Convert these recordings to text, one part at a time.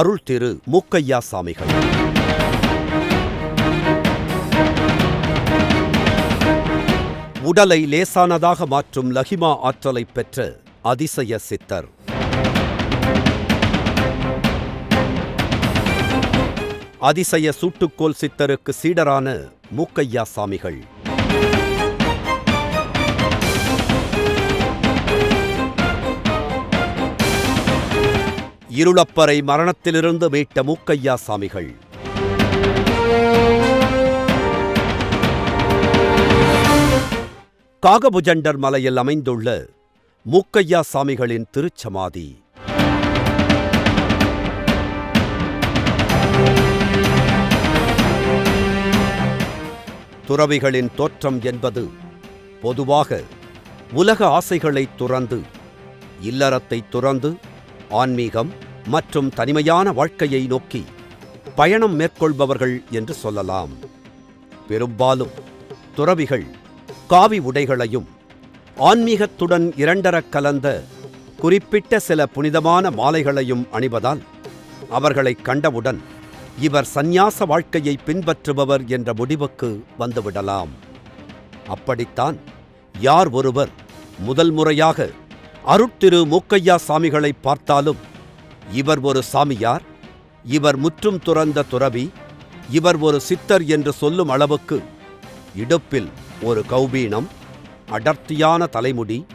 அருள் திரு மூக்கையா சாமிகள். உடலை லேசானதாக மாற்றும் லஹிமா ஆற்றலை பெற்ற அதிசய சித்தர். அதிசய சூட்டுக்கோல் சித்தருக்கு சீடரான மூக்கையா சாமிகள். இருளப்பறை மரணத்திலிருந்து மீட்ட மூக்கையா சாமிகள். காகபுஜண்டர் மலையில் அமைந்துள்ள மூக்கையா சாமிகளின் திருச்சமாதி. துறவிகளின் தோற்றம் என்பது பொதுவாக உலக ஆசைகளை துறந்து இல்லறத்தை துறந்து ஆன்மீகம் மற்றும் தனிமையான வாழ்க்கையை நோக்கி பயணம் மேற்கொள்பவர்கள் என்று சொல்லலாம். பெரும்பாலும் துறவிகள் காவி உடைகளையும் ஆன்மீகத்துடன் இரண்டரக் கலந்த குறிப்பிட்ட சில புனிதமான மாலைகளையும் அணிவதால் அவர்களை கண்டவுடன் இவர் சந்நியாச வாழ்க்கையை பின்பற்றுபவர் என்ற முடிவுக்கு வந்துவிடலாம். அப்படித்தான் யார் ஒருவர் முதல் முறையாக அருட்திரு மூக்கையா சாமிகளை பார்த்தாலும் இவர் ஒரு சாமியார் இவர் முற்றும் துறந்த துறவி இவர் ஒரு சித்தர் என்று சொல்லும் அளவுக்கு இடுப்பில் ஒரு கௌபீனம் அடர்த்தியான தலைமுடி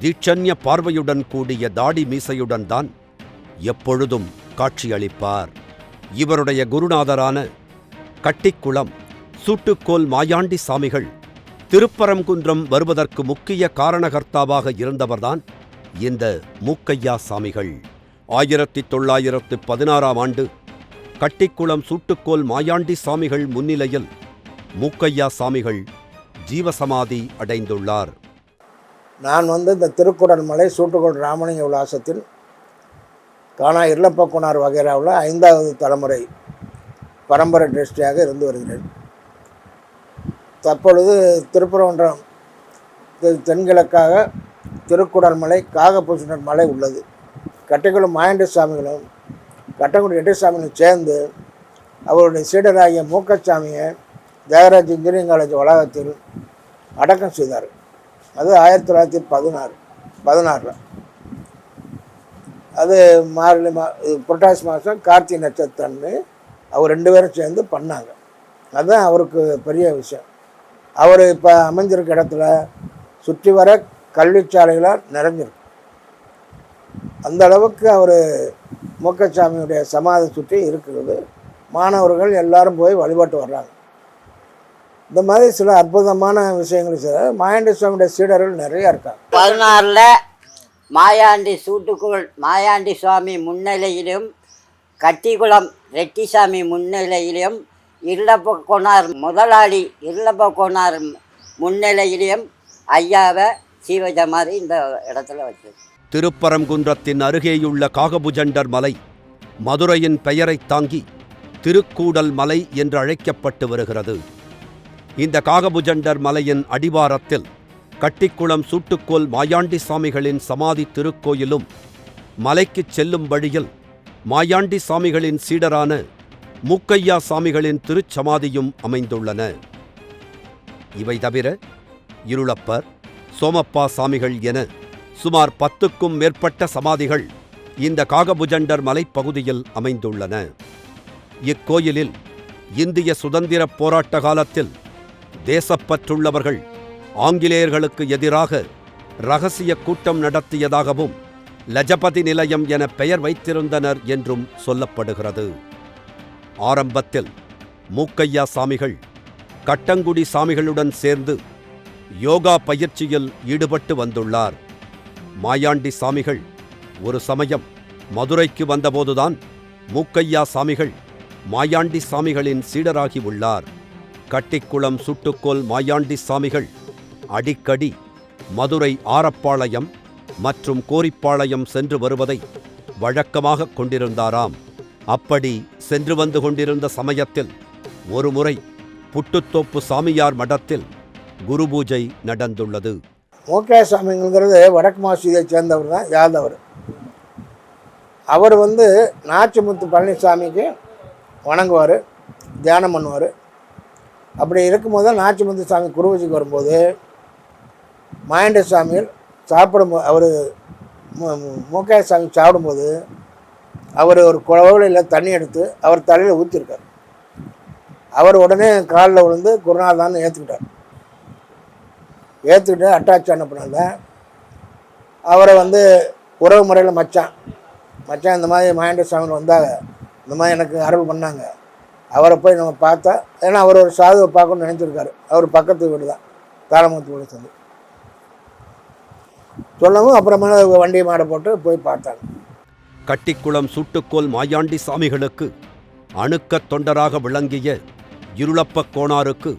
தீட்சண்ய பார்வையுடன் கூடிய தாடி மீசையுடன் தான் எப்பொழுதும் காட்சியளிப்பார். இவருடைய குருநாதரான கட்டிக்குளம் சூட்டுக்கோல் மாயாண்டி சாமிகள் திருப்பரங்குன்றம் வருவதற்கு முக்கிய காரணகர்த்தாவாக இருந்தவர்தான் இந்த மூக்கையா சாமிகள். ஆயிரத்தி தொள்ளாயிரத்து பதினாறாம் ஆண்டு கட்டிக்குளம் சூட்டுக்கோல் மாயாண்டி சாமிகள் முன்னிலையில் மூக்கையா சாமிகள் ஜீவசமாதி அடைந்துள்ளார். நான் வந்து இந்த திருக்குறள் மலை சூட்டுக்கோள் ராமலிங்க உலாசத்தில் காணா இருளப்பக்குனார் வகைராவில் ஐந்தாவது தலைமுறை பரம்பரை டிரஸ்டியாக இருந்து வருகிறேன். தற்பொழுது திருப்பரங்குன்றம் தென்கிழக்காக திருக்குடல் மலை காகபூஷணர் மலை உள்ளது. கட்டைக்குளம் மாயண்ட சாமிகளும் எட்டு எட்டுசாமிகளும் சேர்ந்து அவருடைய சீடராகிய மூக்கச்சாமியை தேவராஜ் இன்ஜினியரிங் காலேஜ் வளாகத்தில் அடக்கம் செய்தார். அது ஆயிரத்தி தொள்ளாயிரத்தி பதினாறு பதினாறில். அது மார்கழி மா இது புரட்டாசி மாதம் கார்த்திகை நட்சத்திரன்னு அவர் ரெண்டு பேரும் சேர்ந்து பண்ணாங்க. அதுதான் அவருக்கு பெரிய விஷயம். அவர் இப்போ அமைஞ்சிருக்க இடத்துல சுற்றி வர கல்விச்சாலைகளால் நிறைஞ்சிருக்கும் அந்த அளவுக்கு அவர் மூக்கசாமியுடைய சமாதி சுற்றி இருக்கிறது. மாணவர்கள் எல்லாரும் போய் வழிபட்டு வர்றாங்க. இந்த மாதிரி சில அற்புதமான விஷயங்கள் செய்ய மாயாண்டி சுவாமியுடைய சீடர்கள் நிறைய இருக்காங்க. பதினாறில் மாயாண்டி சூட்டுக்குள் மாயாண்டி சுவாமி முன்னிலையிலும் கட்டிக்குளம் ரெட்டிசாமி முன்னிலையிலும் இருளப்ப கொண்டார் முதலாளி இருளப்ப கொண்டார் முன்னிலையிலும் ஐயாவை சீவஜமாரி இந்த இடத்துல வச்சு திருப்பரங்குன்றத்தின் அருகேயுள்ள காகபுஜண்டர் மலை மதுரையின் பெயரைத் தாங்கி திருக்கூடல் மலை என்று அழைக்கப்பட்டு வருகிறது. இந்த காகபுஜண்டர் மலையின் அடிவாரத்தில் கட்டிக்குளம் சூட்டுக்கோல் மாயாண்டி சாமிகளின் சமாதி திருக்கோயிலும் மலைக்குச் செல்லும் வழியில் மாயாண்டி சாமிகளின் சீடரான மூக்கையா சாமிகளின் திருச்சமாதியும் அமைந்துள்ளன. இவை தவிர இருளப்பர் சோமப்பா சாமிகள் என சுமார் பத்துக்கும் மேற்பட்ட சமாதிகள் இந்த காகபுஜண்டர் மலைப்பகுதியில் அமைந்துள்ளன. இக்கோயிலில் இந்திய சுதந்திரப் போராட்ட காலத்தில் தேசப்பற்றுள்ளவர்கள் ஆங்கிலேயர்களுக்கு எதிராக ரகசிய கூட்டம் நடத்தியதாகவும் லஜபதி நிலையம் என பெயர் வைத்திருந்தனர் என்றும் சொல்லப்படுகிறது. ஆரம்பத்தில் மூக்கையா சாமிகள் கட்டங்குடி சாமிகளுடன் சேர்ந்து யோகா பயிற்சியில் ஈடுபட்டு வந்துள்ளார். மாயாண்டி சாமிகள் ஒரு சமயம் மதுரைக்கு வந்தபோதுதான் மூக்கையா சாமிகள் மாயாண்டி சாமிகளின் சீடராகி உள்ளார். கட்டிக்குளம் சுட்டுக்கோல் மாயாண்டி சாமிகள் அடிக்கடி மதுரை ஆரப்பாளையம் மற்றும் கோரிப்பாளையம் சென்று வருவதை வழக்கமாக கொண்டிருந்தாராம். அப்படி சென்று வந்து கொண்டிருந்த சமயத்தில் ஒருமுறை புட்டுத்தோப்பு சாமியார் மடத்தில் குரு பூஜை நடந்துள்ளது. மோகே சாமிங்கிறது வடக்கு மாசியை சேர்ந்தவர் தான் யாதவர். அவர் வந்து நாச்சிமுத்து பழனிசாமிக்கு வணங்குவார் தியானம் பண்ணுவார். அப்படி இருக்கும்போது தான் நாச்சிமுத்து சாமி குருவூஜிக்கு வரும்போது மாயண்ட சாமியில் சாப்பிடும்போது அவர் மூக்கைய சாமி சாப்பிடும்போது அவர் ஒரு குழவையில் தண்ணி எடுத்து அவர் தலையில் ஊற்றிருக்கார் அவர் உடனே காலில் விழுந்து குருநாதான்னு ஏற்றுக்கிட்டார் ஏற்றுக்கிட்டு அட்டாச் அனுப்புனாங்க அவரை வந்து உறவு முறையில் மச்சான். மச்சான் இந்த மாதிரி மகேந்திர சாமியில் வந்தாங்க. இந்த மாதிரி எனக்கு அருள் பண்ணாங்க. அவரை போய் நம்ம பார்த்தா ஏன்னா அவர் ஒரு சாதுவை பார்க்கணும்னு நினச்சிருக்காரு. அவர் பக்கத்து வீடு தான். தாளமுத்து வீடு சொல்லி. சொல்லவும் அப்புறமா வண்டி மாடை போட்டு போய் பார்த்தாங்க. கட்டிக்குளம் சுட்டுக்கோல் மாயாண்டி சாமிகளுக்கு அணுக்கத் தொண்டராக விளங்கிய இருளப்ப கோணாருக்கு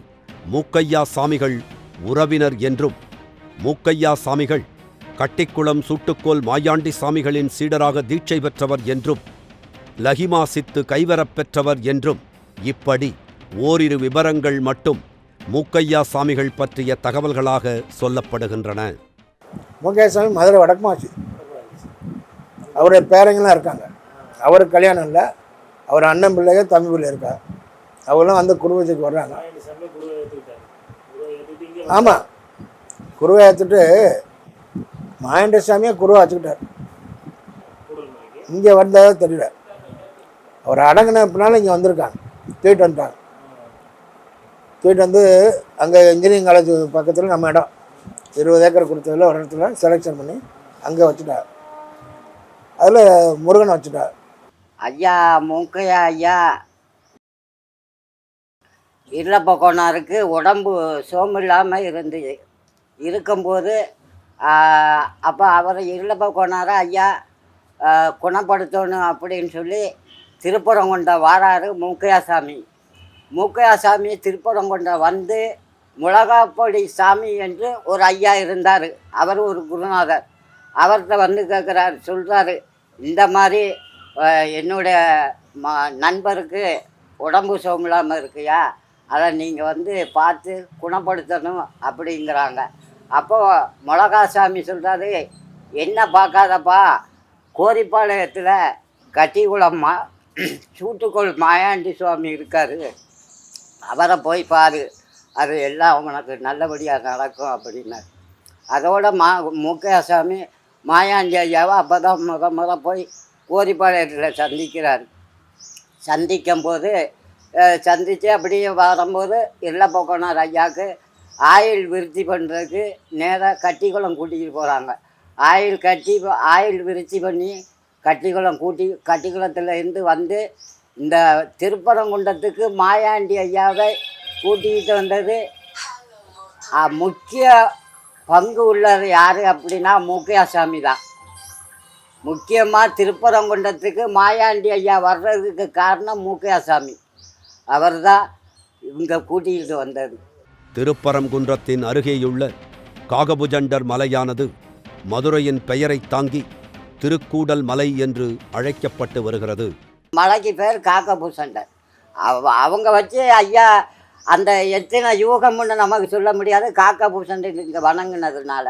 மூக்கையா சாமிகள் உறவினர் என்றும் மூக்கையா சாமிகள் கட்டிக்குளம் சுட்டுக்கோல் மாயாண்டி சாமிகளின் சீடராக தீட்சை பெற்றவர் என்றும் லஹிமா சித்து கைவரப் பெற்றவர் என்றும் இப்படி ஓரிரு விவரங்கள் மட்டும் மூக்கையா சாமிகள் பற்றிய தகவல்களாக சொல்லப்படுகின்றன. முகேசாமி மதுரை வடக்குமாச்சு. அவருடைய பேரங்களாம் இருக்காங்க. அவருக்கு கல்யாணம் இல்லை. அவர் அண்ணன் பிள்ளைங்க தம்பி பிள்ளை இருக்கா. அவங்களும் அந்த குடும்பத்துக்கு வர்றாங்க. ஆமாம் குருவை ஏற்றுட்டு மாயண்ட சாமியை குருவை வச்சுக்கிட்டார் இங்கே வந்ததா தெரியல. அவர் அடங்கின பின்னால இங்கே வந்திருக்காங்க. தூக்கிட்டு வந்துட்டாங்க. தூக்கிட்டு வந்து அங்கே இன்ஜினியரிங் காலேஜ் பக்கத்தில் நம்ம இடம். இருபது ஏக்கர் கொடுத்ததில் ஒரு இடத்துல செலெக்ஷன் பண்ணி அங்கே வச்சுட்டார். அதில் முருகனை வச்சுட்டார். ஐயா மூக்கையா ஐயா. இல்லப்ப கோனாருக்கு உடம்பு சோம்பு இல்லாமல் இருந்து இருக்கும்போது அப்போ அவரை இல்லப்ப கோனாரை ஐயா குணப்படுத்தணும் அப்படின்னு சொல்லி திருப்பரங்குன்ற வாராரு மூக்கையா சாமி மூக்கையா சாமி வந்து முளகாப்பொடி சாமி என்று ஒரு ஐயா இருந்தார். அவர் ஒரு குருநாதர். அவர்கிட்ட வந்து கேட்குறாரு சொல்கிறாரு இந்த மாதிரி என்னுடைய ம நண்பருக்கு உடம்பு சோமில்லாமல் இருக்குயா? அதை நீங்கள் வந்து பார்த்து குணப்படுத்தணும் அப்படிங்கிறாங்க. அப்போ மிளகாசாமி சொல்கிறாரு என்ன பார்க்காதப்பா? கோரிப்பாளையத்தில் கட்டிக்குளம் மா சூட்டுக்கோள் மாயாண்டி சுவாமி இருக்கார். அவரை போய் பாரு. அது எல்லாம் உனக்கு நல்லபடியாக நடக்கும் அப்படின்னாரு. அதோட மா முக்கையாசாமி மாயாண்டி ஐயாவை அப்போ தான் முத முத போய் கோரிப்பாளையத்தில் சந்திக்கிறார். சந்திக்கும் போது சந்தித்து அப்படியே வரும்போது இல்லை போக்கனார் ஐயாவுக்கு ஆயில் விருத்தி பண்ணுறதுக்கு நேராக கட்டிக்குளம் கூட்டிகிட்டு போகிறாங்க ஆயில் கட்டி ஆயில் விருத்தி பண்ணி கட்டிக்குளம் கூட்டி கட்டிக்குளத்தில் இருந்து வந்து இந்த திருப்பரங்குண்டத்துக்கு மாயாண்டி ஐயாவை கூட்டிகிட்டு வந்தது. முக்கிய பங்கு உள்ளது யார் அப்படின்னா மூக்கையாசாமி தான். முக்கியமாக திருப்பரங்குண்டத்துக்கு மாயாண்டி ஐயா வர்றதுக்கு காரணம் மூக்கையாசாமி. அவர் தான் இவங்க கூட்டிகிட்டு வந்தது. திருப்பரங்குன்றத்தின் அருகேயுள்ள காகபுஜண்டர் மலையானது மதுரையின் பெயரைத் தாங்கி திருக்கூடல் மலை என்று அழைக்கப்பட்டு வருகிறது. மலைக்கு பேர் காக்கபூசண்டர் அவ அவங்க வச்சு ஐயா அந்த எத்தனை யூகம்னு நமக்கு சொல்ல முடியாது. காக்கபூசண்டர் இங்கே வணங்குனதுனால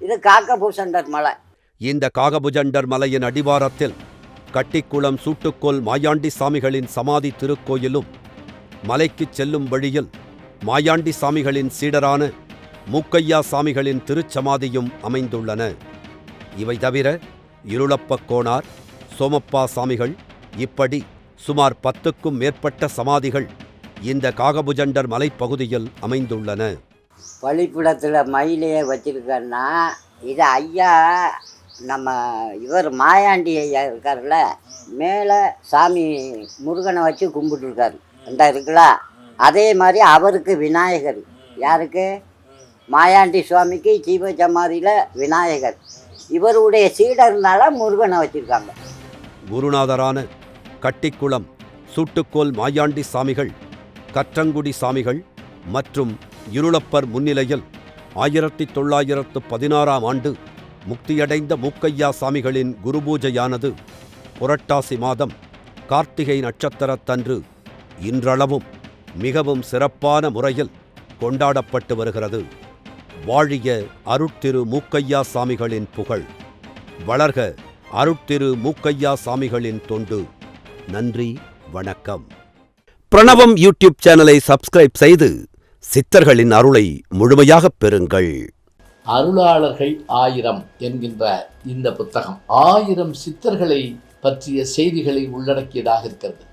இது காக்கபூசண்டர் மலை. இந்த காகபுஜண்டர் மலையின் அடிவாரத்தில் கட்டிக்குளம் சூட்டுக்கோல் மாயாண்டி சாமிகளின் சமாதி திருக்கோயிலும் மலைக்குச் செல்லும் வழியில் மாயாண்டி சாமிகளின் சீடரான மூக்கையா சாமிகளின் திருச்சமாதியும் அமைந்துள்ளன. இவை தவிர இருளப்ப கோணார் சோமப்பா சாமிகள் இப்படி சுமார் பத்துக்கும் மேற்பட்ட சமாதிகள் இந்த காகபுஜண்டர் மலைப்பகுதியில் அமைந்துள்ளன. பள்ளிக்கூடத்தில் மயிலையே வச்சிருக்கன்னா இது ஐயா நம்ம இவர் மாயாண்டி ஐயா இருக்கார்ல மேலே சாமி முருகனை வச்சு கும்பிட்டுருக்காரு. இந்த இருக்குல்ல? அதே மாதிரி அவருக்கு விநாயகர். யாருக்கு? மாயாண்டி சுவாமிக்கு ஜீவ சமாதியில் விநாயகர். இவருடைய சீடர்னால முருகனை வச்சுருக்காங்க. குருநாதரான கட்டிக்குளம் சூட்டுக்கோல் மாயாண்டி சாமிகள் கற்றங்குடி சாமிகள் மற்றும் இருளப்பர் முன்னிலையில் ஆயிரத்தி தொள்ளாயிரத்து பதினாறாம் ஆண்டு முக்தியடைந்த மூக்கையா சாமிகளின் குருபூஜையானது புரட்டாசி மாதம் கார்த்திகை நட்சத்திரத்தன்று இன்றளவும் மிகவும் சிறப்பான முறையில் கொண்டாடப்பட்டு வருகிறது. வாழிய அருட்திரு மூக்கையா சாமிகளின் புகழ். வளர்க அருட்திரு மூக்கையா சாமிகளின் தொண்டு. நன்றி வணக்கம். பிரணவம் யூடியூப் சேனலை சப்ஸ்கிரைப் செய்து சித்தர்களின் அருளை முழுமையாகப் பெறுங்கள். அருளாளர்கள் ஆயிரம் என்கின்ற இந்த புத்தகம் ஆயிரம் சித்தர்களை பற்றிய செய்திகளை உள்ளடக்கியதாக இருக்கிறது.